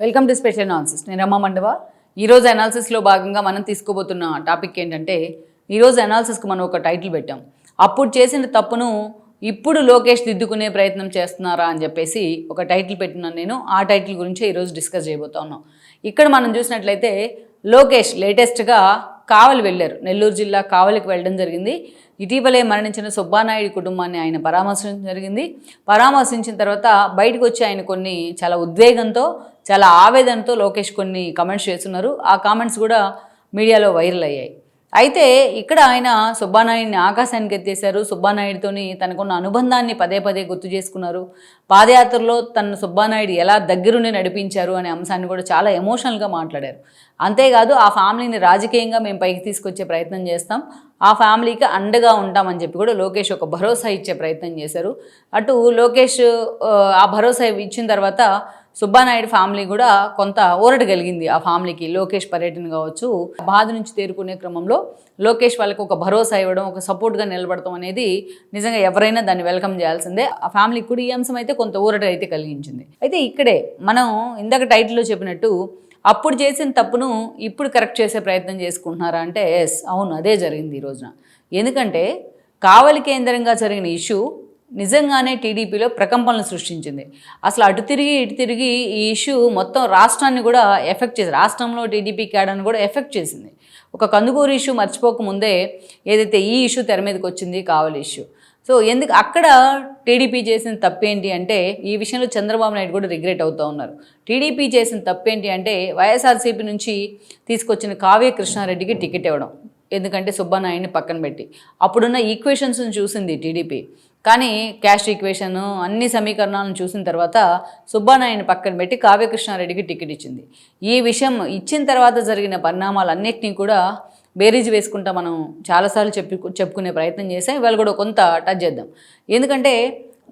Welcome to special analysis. నేను రమ్మ మండవ. ఈరోజు అనాలిసిస్లో భాగంగా మనం తీసుకోబోతున్న టాపిక్ ఏంటంటే ఈరోజు అనాలిసిస్కి మనం ఒక టైటిల్ పెట్టాం. అప్పుడు చేసిన తప్పును ఇప్పుడు లోకేష్ దిద్దుకునే ప్రయత్నం చేస్తున్నారా అని చెప్పేసి ఒక టైటిల్ పెట్టినాను నేను. ఆ టైటిల్ గురించి ఈరోజు డిస్కస్ చేయబోతా ఉన్నాం. ఇక్కడ మనం చూసినట్లయితే లోకేష్ లేటెస్ట్గా కావలి వెళ్ళారు. నెల్లూరు జిల్లా కావలికి వెళ్ళడం జరిగింది. ఇటీవలే మరణించిన సుబ్బానాయుడు కుటుంబాన్ని ఆయన పరామర్శించడం జరిగింది. పరామర్శించిన తర్వాత బయటకు వచ్చి ఆయన కొన్ని చాలా ఉద్వేగంతో చాలా ఆవేదనతో లోకేష్ కొన్ని కామెంట్స్ చేస్తున్నారు. ఆ కామెంట్స్ కూడా మీడియాలో వైరల్ అయ్యాయి. అయితే ఇక్కడ ఆయన సుబ్బానాయుడిని ఆకాశానికి ఎత్తేశారు. సుబ్బానాయుడితోని తనకున్న అనుబంధాన్ని పదే పదే గుర్తు చేసుకున్నారు. పాదయాత్రలో తన సుబ్బానాయుడు ఎలా దగ్గరుండి నడిపించారు అనే అంశాన్ని కూడా చాలా ఎమోషనల్గా మాట్లాడారు. అంతేకాదు ఆ ఫ్యామిలీని రాజకీయంగా మేము పైకి తీసుకొచ్చే ప్రయత్నం చేస్తాం. ఆ ఫ్యామిలీకి అండగా ఉంటామని చెప్పి కూడా లోకేష్ ఒక భరోసా ఇచ్చే ప్రయత్నం చేశారు. అటు లోకేష్ ఆ, ఆ భరోసా ఇచ్చిన తర్వాత సుబ్బానాయుడు ఫ్యామిలీ కూడా కొంత ఊరట కలిగింది ఆ ఫ్యామిలీకి. లోకేష్ పర్యటన కావచ్చు. బాధ నుంచి తేరుకునే క్రమంలో లోకేష్ వాళ్ళకి ఒక భరోసా ఇవ్వడం ఒక సపోర్ట్గా నిలబడటం అనేది నిజంగా ఎవరైనా దాన్ని వెల్కమ్ చేయాల్సిందే. ఆ ఫ్యామిలీకి కూడా ఈ అంశం అయితే కొంత ఊరట అయితే కలిగించింది. అయితే ఇక్కడే మనం ఇందాక టైటిల్లో చెప్పినట్టు అప్పుడు చేసిన తప్పును ఇప్పుడు కరెక్ట్ చేసే ప్రయత్నం చేసుకుంటున్నారా అంటే ఎస్ అవును అదే జరిగింది ఈ రోజున. ఎందుకంటే కావలి కేంద్రంగా జరిగిన ఇష్యూ నిజంగానే టీడీపీలో ప్రకంపనలు సృష్టించింది. అసలు అటు తిరిగి ఇటు తిరిగి ఈ ఇష్యూ మొత్తం రాష్ట్రాన్ని కూడా ఎఫెక్ట్ చేసింది. రాష్ట్రంలో టీడీపీ క్యాడర్ని కూడా ఎఫెక్ట్ చేసింది. ఒక కందుకూరు ఇష్యూ మర్చిపోకముందే ఏదైతే ఈ ఇష్యూ తెర మీదకి వచ్చింది కావలి ఇష్యూ. సో ఎందుకు అక్కడ టీడీపీ చేసిన తప్పేంటి అంటే ఈ విషయంలో చంద్రబాబు నాయుడు కూడా రిగ్రెట్ అవుతూ ఉన్నారు. టీడీపీ చేసిన తప్పేంటి అంటే వైఎస్ఆర్సీపీ నుంచి తీసుకొచ్చిన కావ్య కృష్ణారెడ్డికి టికెట్ ఇవ్వడం. ఎందుకంటే సుబ్బనాయుడిని పక్కన పెట్టి. అప్పుడున్న ఈక్వేషన్స్ని చూసింది టీడీపీ. కానీ క్యాస్ట్ ఈక్వేషన్ అన్ని సమీకరణాలను చూసిన తర్వాత సుబ్బానాయుని పక్కన పెట్టి కావ్యకృష్ణారెడ్డికి టికెట్ ఇచ్చింది. ఈ విషయం ఇచ్చిన తర్వాత జరిగిన పరిణామాలన్నింటినీ కూడా బేరీజ్ వేసుకుంటా మనం చాలాసార్లు చెప్పు చెప్పుకునే ప్రయత్నం చేసాం. ఇవాళ కూడా కొంత టచ్ చేద్దాం. ఎందుకంటే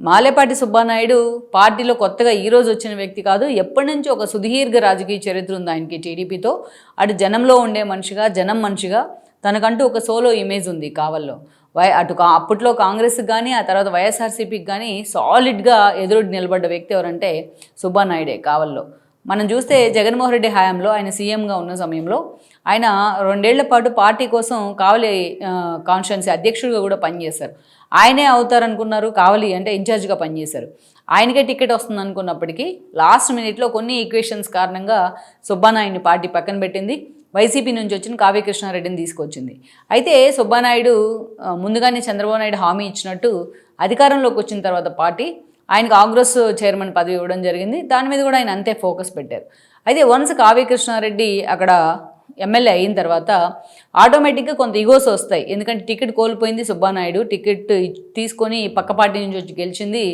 మాలేపాటి సుబ్బానాయుడు పార్టీలో కొత్తగా ఈరోజు వచ్చిన వ్యక్తి కాదు. ఎప్పటి నుంచి ఒక సుదీర్ఘ రాజకీయ చరిత్ర ఉంది ఆయనకి టీడీపీతో. అటు జనంలో ఉండే మనిషిగా జనం మనిషిగా తనకంటూ ఒక సోలో ఇమేజ్ ఉంది కావల్లో. వై అటు అప్పట్లో కాంగ్రెస్కి కానీ ఆ తర్వాత వైఎస్ఆర్సీపీకి కానీ సాలిడ్గా ఎదురు నిలబడ్డ వ్యక్తి ఎవరంటే సుబ్బానాయుడే కావల్లో. మనం చూస్తే జగన్మోహన్ రెడ్డి హయాంలో ఆయన సీఎంగా ఉన్న సమయంలో ఆయన రెండేళ్ళ పాటు పార్టీ కోసం కావలి కాన్స్టిట్యున్సీ అధ్యక్షుడిగా కూడా పనిచేశారు. ఆయనే అవుతారనుకున్నారు కావలి అంటే ఇన్ఛార్జ్గా పనిచేశారు. ఆయనకే టికెట్ వస్తుంది అనుకున్నప్పటికీ లాస్ట్ మినిట్లో కొన్ని ఈక్వేషన్స్ కారణంగా సుబ్బానాయుడిని పార్టీ పక్కన పెట్టింది. వైసీపీ నుంచి వచ్చిన కావ్యకృష్ణారెడ్డిని తీసుకొచ్చింది. అయితే సుబ్బానాయుడు ముందుగానే చంద్రబాబు నాయుడు హామీ ఇచ్చినట్టు అధికారంలోకి వచ్చిన తర్వాత పార్టీ ఆయనకు కాంగ్రెస్ చైర్మన్ పదవి ఇవ్వడం జరిగింది. దాని మీద కూడా ఆయన అంతే ఫోకస్ పెట్టారు. అయితే వన్స్ కావ్యకృష్ణారెడ్డి అక్కడ ఎమ్మెల్యే అయిన తర్వాత ఆటోమేటిక్గా కొంత ఇగోస్ వస్తాయి. ఎందుకంటే టికెట్ కోల్పోయింది సుబ్బానాయుడు టికెట్ తీసుకొని పక్క పార్టీ నుంచి వచ్చి గెలిచింది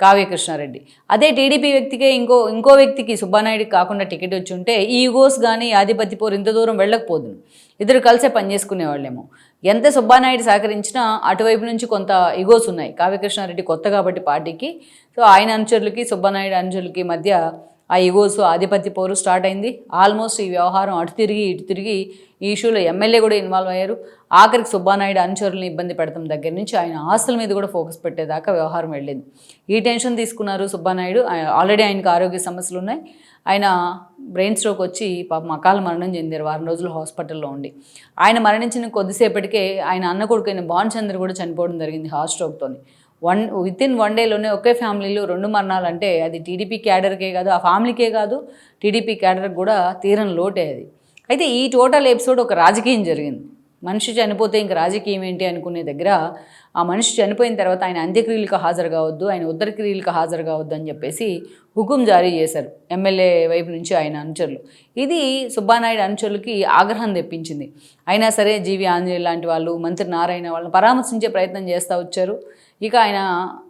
కావ్యకృష్ణారెడ్డి. అదే టీడీపీ వ్యక్తికే ఇంకో ఇంకో వ్యక్తికి సుబ్బానాయుడికి కాకుండా టికెట్ వచ్చి ఉంటే ఈ ఈగోస్ కానీ ఆధిపత్య పోరు ఇంత దూరం వెళ్ళకపోదును. ఇద్దరు కలిసే పనిచేసుకునేవాళ్ళేమో ఎంత సుబ్బానాయుడు సహకరించినా అటువైపు నుంచి కొంత ఇగోస్ ఉన్నాయి. కావ్యకృష్ణారెడ్డి కొత్త కాబట్టి పార్టీకి. సో ఆయన అనుచరులకి సుబ్బానాయుడు అనుచరులకి మధ్య ఆ ఇగోస్ ఆధిపత్య పోరు స్టార్ట్ అయింది. ఆల్మోస్ట్ ఈ వ్యవహారం అటు తిరిగి ఇటు తిరిగి ఈ ఇష్యూలో ఎమ్మెల్యే కూడా ఇన్వాల్వ్ అయ్యారు. ఆఖరికి సుబ్బానాయుడు అనుచరులను ఇబ్బంది పెడతాం దగ్గర నుంచి ఆయన ఆస్తుల మీద కూడా ఫోకస్ పెట్టేదాకా వ్యవహారం వెళ్ళింది. ఈ టెన్షన్ తీసుకున్నారు సుబ్బానాయుడు. ఆయన- ఆల్రెడీ ఆయనకు ఆరోగ్య సమస్యలు ఉన్నాయి. ఆయన బ్రెయిన్ స్ట్రోక్ వచ్చి పాపం అకాల మరణం చెందారు. వారం రోజులు హాస్పిటల్లో ఉండి. ఆయన మరణించిన కొద్దిసేపటికే ఆయన అన్న కొడుకైన భాన్ కూడా చనిపోవడం జరిగింది హార్ట్ స్ట్రోక్తోని వన్ విత్ ఇన్ వన్ డేలోనే ఒకే ఫ్యామిలీలో రెండు మరణాలు అంటే అది టీడీపీ క్యాడర్కే కాదు ఆ ఫ్యామిలీకే కాదు టీడీపీ క్యాడర్కి కూడా తీరని లోటే అది. అయితే ఈ టోటల్ ఎపిసోడ్ ఒక రాజకీయం జరిగింది. మనిషి చనిపోతే ఇంక రాజకీయం ఏంటి అనుకునే దగ్గర ఆ మనిషి చనిపోయిన తర్వాత ఆయన అంత్యక్రియలకు హాజరు కావద్దు ఆయన ఉత్తరక్రియలకు హాజరు కావద్దు అని చెప్పేసి హుకుం జారీ చేశారు. ఎమ్మెల్యే వైపు నుంచి ఆయన అనుచరులు. ఇది సుబ్బానాయుడు అనుచరులకి ఆగ్రహం తెప్పించింది. అయినా సరే జీవి ఆంజనేయులు లాంటి వాళ్ళు మంత్రి నారాయణ వాళ్ళని పరామర్శించే ప్రయత్నం చేస్తూ వచ్చారు. ఇక ఆయన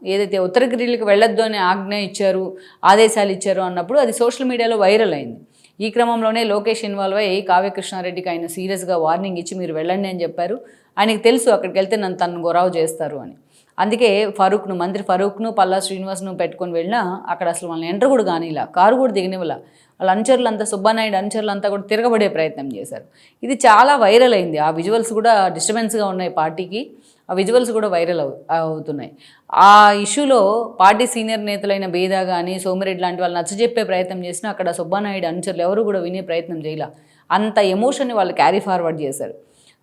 ఏదైతే ఉత్తరగిరికి వెళ్ళొద్దు అని ఆజ్ఞ ఇచ్చారు ఆదేశాలు ఇచ్చారు అన్నప్పుడు అది సోషల్ మీడియాలో వైరల్ అయింది. ఈ క్రమంలోనే లోకేష్ ఇన్వాల్వ్ అయ్యి కావ్యకృష్ణారెడ్డికి ఆయన సీరియస్గా వార్నింగ్ ఇచ్చి మీరు వెళ్ళండి అని చెప్పారు. ఆయనకి తెలుసు అక్కడికి వెళ్తే నన్ను తను గొరావు చేస్తారు అని. అందుకే ఫరూక్ను మంత్రి ఫరూక్ను పల్లా శ్రీనివాస్ను పెట్టుకొని వెళ్ళినా అక్కడ అసలు వాళ్ళని ఎంటర్ కూడా కానీలా కారు కూడా దిగనివ్వలా. వాళ్ళ అనుచరులు అంతా సుబ్బానాయుడు అనుచరులు అంతా కూడా తిరగబడే ప్రయత్నం చేశారు. ఇది చాలా వైరల్ అయింది. ఆ విజువల్స్ కూడా డిస్టర్బెన్స్గా ఉన్నాయి పార్టీకి. ఆ విజువల్స్ కూడా వైరల్ అవు అవుతున్నాయి. ఆ ఇష్యూలో పార్టీ సీనియర్ నేతలైన బేదా కానీ సోమిరెడ్డి లాంటి వాళ్ళు నచ్చజెప్పే ప్రయత్నం చేసినా అక్కడ సుబ్బానాయుడు అనుచరులు ఎవరు కూడా వినే ప్రయత్నం చేయలే. అంత ఎమోషన్ని వాళ్ళు క్యారీ ఫార్వర్డ్ చేశారు.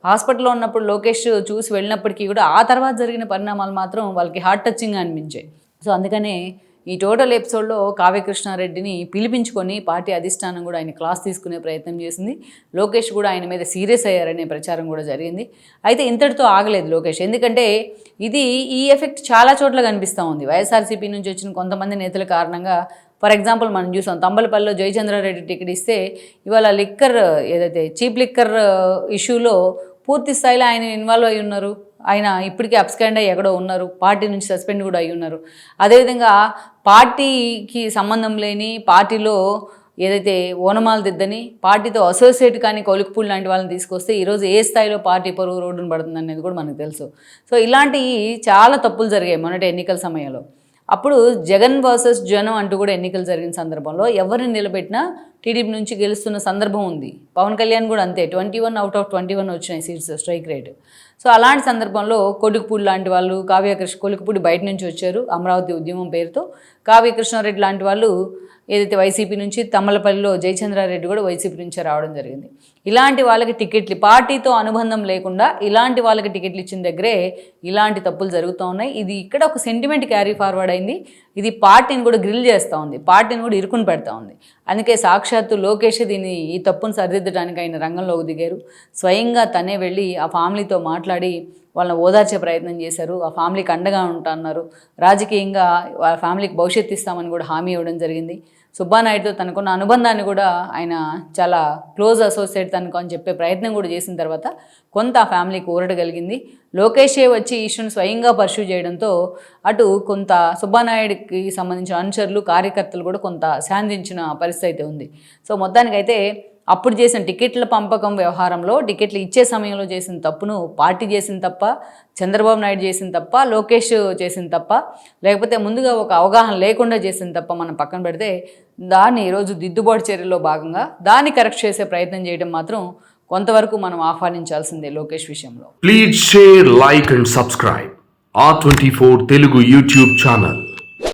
హాస్పిటల్లో ఉన్నప్పుడు లోకేష్ చూసి వెళ్ళినప్పటికీ కూడా ఆ తర్వాత జరిగిన పరిణామాలు మాత్రం వాళ్ళకి హార్ట్ టచింగ్గా అనిపించాయి. సో అందుకనే ఈ టోటల్ ఎపిసోడ్లో కావ్యకృష్ణారెడ్డిని పిలిపించుకొని పార్టీ అధిష్టానం కూడా ఆయన క్లాస్ తీసుకునే ప్రయత్నం చేసింది. లోకేష్ కూడా ఆయన మీద సీరియస్ అయ్యారనే ప్రచారం కూడా జరిగింది. అయితే ఇంతటితో ఆగలేదు లోకేష్. ఎందుకంటే ఇది ఈ ఎఫెక్ట్ చాలా చోట్ల కనిపిస్తూ ఉంది. వైఎస్ఆర్సీపీ నుంచి వచ్చిన కొంతమంది నేతల కారణంగా ఫర్ ఎగ్జాంపుల్ మనం చూసాం తంబలపల్లిలో జయచంద్రారెడ్డి టికెట్ ఇస్తే ఇవాళ లిక్కర్ ఏదైతే చీప్ లిక్కర్ ఇష్యూలో పూర్తి స్థాయిలో ఆయన ఇన్వాల్వ్ అయి ఉన్నారు. ఆయన ఇప్పటికీ అబ్స్కాండ్ అయ్యి ఎక్కడో ఉన్నారు పార్టీ నుంచి సస్పెండ్ కూడా అయి ఉన్నారు. అదేవిధంగా పార్టీకి సంబంధం లేని పార్టీలో ఏదైతే ఓనమాలు దిద్దని పార్టీతో అసోసియేట్ కానీ కొలుకుపూడి లాంటి వాళ్ళని తీసుకొస్తే ఈరోజు ఏ స్థాయిలో పార్టీ పరువు రోడ్డును పడుతుంది అనేది కూడా మనకు తెలుసు. సో ఇలాంటివి చాలా తప్పులు జరిగాయి మొన్నటి ఎన్నికల సమయంలో. అప్పుడు జగన్ వర్సెస్ జనం అంటూ కూడా ఎన్నికలు జరిగిన సందర్భంలో ఎవరిని నిలబెట్టినా టీడీపీ నుంచి గెలుస్తున్న సందర్భం ఉంది. పవన్ కళ్యాణ్ కూడా అంతే twenty one out of twenty one వచ్చినాయి సీట్స్ స్ట్రైక్ రేట్. సో అలాంటి సందర్భంలో కొడుకుపూడి లాంటి వాళ్ళు కావ్యకృష్ణ కొలుకుపూడి బయట నుంచి వచ్చారు అమరావతి ఉద్యమం పేరుతో. కావ్యకృష్ణారెడ్డి లాంటి వాళ్ళు ఏదైతే వైసీపీ నుంచి తమ్మలపల్లిలో జయచంద్రారెడ్డి కూడా వైసీపీ నుంచే రావడం జరిగింది. ఇలాంటి వాళ్ళకి టికెట్లు పార్టీతో అనుబంధం లేకుండా ఇలాంటి వాళ్ళకి టికెట్లు ఇచ్చిన దగ్గరే ఇలాంటి తప్పులు జరుగుతూ ఉన్నాయి. ఇది ఇక్కడ ఒక సెంటిమెంట్ క్యారీ ఫార్వర్డ్ అయింది. ఇది పార్టీని కూడా గ్రిల్ చేస్తూ ఉంది. పార్టీని కూడా ఇరుకుని పెడతా ఉంది. అందుకే సాక్షాత్తు లోకేష్ దీన్ని ఈ తప్పును సరిదిద్దడానికి ఆయన రంగంలోకి దిగారు. స్వయంగా తనే వెళ్ళి ఆ ఫ్యామిలీతో మాట్లాడి వాళ్ళని ఓదార్చే ప్రయత్నం చేశారు. ఆ ఫ్యామిలీకి అండగా ఉంటా అన్నారు. రాజకీయంగా వాళ్ళ ఫ్యామిలీకి భవిష్యత్తు ఇస్తామని కూడా హామీ ఇవ్వడం జరిగింది. సుబ్బానాయుడుతో తనకున్న అనుబంధాన్ని కూడా ఆయన చాలా క్లోజ్ అసోసియేట్ తనకు అని చెప్పే ప్రయత్నం కూడా చేసిన తర్వాత కొంత ఆ ఫ్యామిలీకి ఊరటగలిగింది లోకేషే వచ్చి ఈ ఇష్యూని స్వయంగా పర్సూ చేయడంతో అటు కొంత సుబ్బానాయుడికి సంబంధించిన అనుచరులు కార్యకర్తలు కూడా కొంత శాంతించిన పరిస్థితి అయితే ఉంది. సో మొత్తానికైతే అప్పుడు చేసిన టికెట్ల పంపకం వ్యవహారంలో టికెట్లు ఇచ్చే సమయంలో చేసిన తప్పును పార్టీ చేసిన తప్ప చంద్రబాబు నాయుడు చేసిన తప్ప లోకేష్ చేసిన తప్ప లేకపోతే ముందుగా ఒక అవగాహన లేకుండా చేసిన తప్ప మనం పక్కన పెడితే దాన్ని ఈరోజు దిద్దుబాటు చర్యలో భాగంగా దాన్ని కరెక్ట్ చేసే ప్రయత్నం చేయడం మాత్రం కొంతవరకు మనం ఆహ్వానించాల్సిందే లోకేష్ విషయంలో. Please share like and subscribe ఆ twenty four Telugu YouTube channel